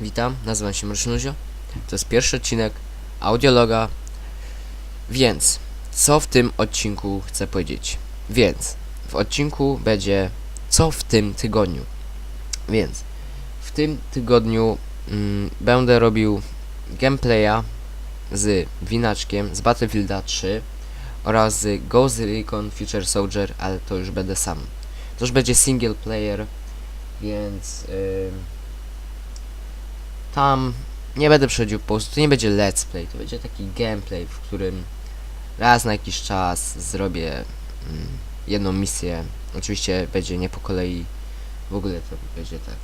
Witam, nazywam się Mrysznuzio. To jest pierwszy odcinek audiologa. Więc, co w tym odcinku chcę powiedzieć? Więc, w odcinku będzie co w tym tygodniu. Więc, w tym tygodniu mm, będę robił gameplaya z Winaczkiem z Battlefielda 3 oraz z Ghost Recon Future Soldier, ale to już będę sam. To już będzie single player, więc ym, tam nie będę przechodził po prostu, to nie będzie let's play, to będzie taki gameplay, w którym raz na jakiś czas zrobię mm, jedną misję. Oczywiście będzie nie po kolei, w ogóle to będzie tak.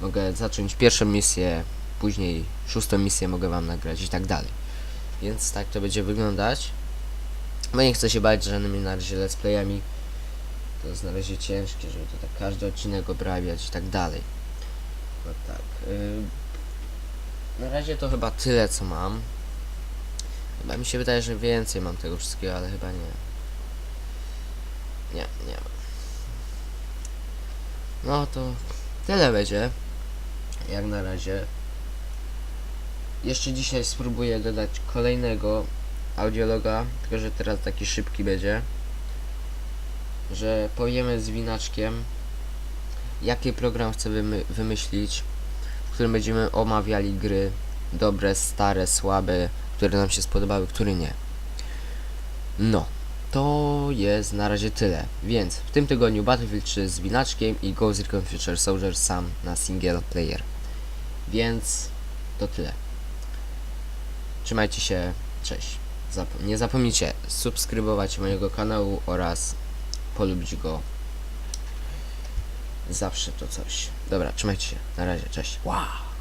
Mogę zacząć pierwszą misję, później szóstą misję mogę wam nagrać i tak dalej. Więc tak to będzie wyglądać. Bo nie chcę się bać żadnymi na razie let's playami. To jest na razie ciężkie, żeby to tak każdy odcinek obrabiać i tak dalej. No tak. y, razie to chyba tyle co mam. Chyba mi się wydaje, że więcej mam tego wszystkiego, ale chyba nie. Nie, nie. No to tyle będzie. Jak na razie. Jeszcze dzisiaj spróbuję dodać kolejnego audiologa, tylko że teraz taki szybki będzie. Że powiemy z winaczkiem, jaki program chcę wymy wymyślić, w którym będziemy omawiali gry dobre, stare, słabe, które nam się spodobały, które nie. No, to jest na razie tyle. Więc w tym tygodniu Battlefield 3 z winaczkiem i Ghost Recon Future Soldier sam na single player. Więc to tyle. Trzymajcie się, cześć. Zap nie zapomnijcie subskrybować mojego kanału oraz polubić go. Zawsze to coś. Dobra, trzymajcie się. Na razie, cześć. Wow.